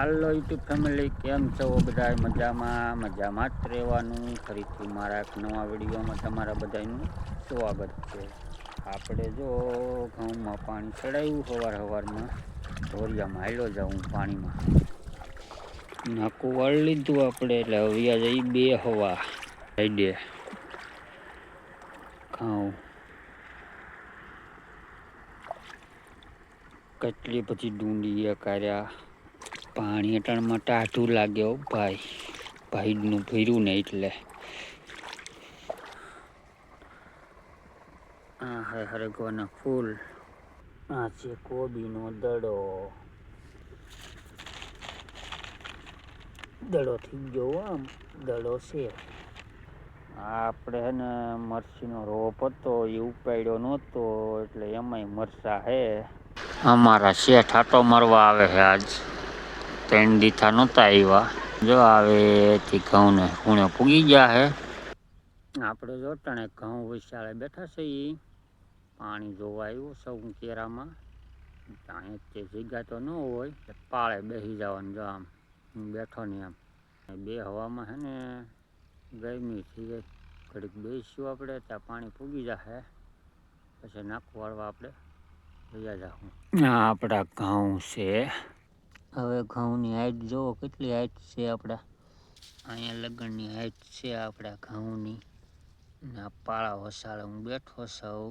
હાલો YouTube family, કેમ છો બધા મજામાં મજામાં જ રહેવાનું. ફરીથી મારા એક નવા વિડીયોમાં તમારા બધાનું સ્વાગત છે. આપણે જો ઘઉંમાં પાણી ચડાવ્યું સવાર સવારમાં ઢોરિયામાં હાલો જાઉં પાણીમાં. નાકું વાળ લીધું આપણે, એટલે હવે આ જઈ બે હવા. સાઈડે ઘઉં. કેટલી પછી ડુંડી કર્યા પાણી અટાણમાં ટાઢું લાગ્યો ભાઈ. ભાઈનું ભર્યું ને એટલે. આ હે હરગવાના ફૂલ. આ છે કોબીનો દડો. દડો થઈ ગયો આમ. દડો છે. આપણે હે ને મરચીનો રોપ હતો, એ ઉપાડ્યો નહોતો, એટલે એમાંય મરચા હે. અમારા શેઠ આટો મરવા આવે છે આજ. ત્રણ દીથા નહોતા આવ્યા જો આવે ઘઉંને ઘઉં ખૂણે પૂગી ગયા હે. આપણે જો ટણે ઘઉં વિશાળે બેઠા છે એ પાણી જોવા આવ્યું સૌ કેરામાં. ત્યાં તે જગ્યા તો ન હોય પાળે બેસી જવાનું જો આમ. હું બેઠો ને આમ. બે હવામાં હે ને ગરમી થઈ ગઈ. ઘડીક બેસીશું આપણે, ત્યાં પાણી પૂગી જશે પછી નાખુંવાળા આપણે. લઈ જાઉં આપણા ઘઉં છે. હવે ઘઉંની હાઈટ જુઓ કેટલી હાઈટ છે આપણા અહીંયા લગ્નની હાઈટ છે આપણા ઘઉંની. ના પાળા વસાળે હું બેઠો છું.